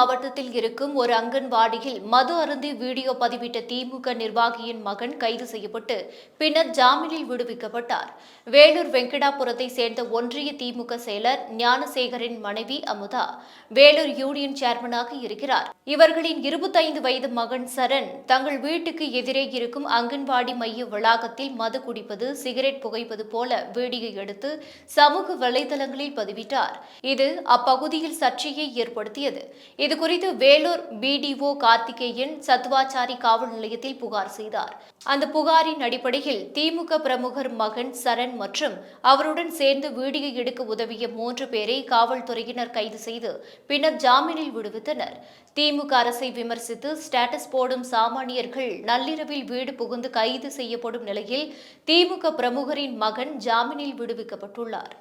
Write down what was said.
மாவட்டத்தில் இருக்கும் ஒரு அங்கன்வாடியில் மது அருந்தி வீடியோ பதிவிட்ட திமுக நிர்வாகியின் மகன் கைது செய்யப்பட்டு பின்னர் ஜாமீனில் விடுவிக்கப்பட்டார். வேலூர் வெங்கடாபுரத்தை சேர்ந்த ஒன்றிய திமுக செயலர் ஞானசேகரின் மனைவி அமுதா வேலூர் யூனியன் சேர்மனாக இருக்கிறார். இவர்களின் இருபத்தைந்து வயது மகன் சரண் தங்கள் வீட்டுக்கு எதிரே இருக்கும் அங்கன்வாடி மைய வளாகத்தில் மது குடிப்பது சிகரெட் புகைப்பது போல வீடியோ எடுத்து சமூக வலைதளங்களில் பதிவிட்டார். இது அப்பகுதியில் சர்ச்சையை ஏற்படுத்தியது. இதுகுறித்து வேலூர் பிடிஓ கார்த்திகேயன் சத்துவாச்சாரி காவல் நிலையத்தில் புகார் செய்தார். அந்த புகாரின் அடிப்படையில் திமுக பிரமுகர் மகன் சரண் மற்றும் அவருடன் சேர்ந்து வீடியோ எடுக்க உதவிய மூன்று பேரை காவல்துறையினர் கைது செய்து பின்னர் ஜாமீனில் விடுவித்தனர். திமுக அரசை விமர்சித்து ஸ்டேட்டஸ் போடும் சாமானியர்கள் நள்ளிரவில் வீடு புகுந்து கைது செய்யப்படும் நிலையில் திமுக பிரமுகரின் மகன் ஜாமீனில் விடுவிக்கப்பட்டுள்ளார்.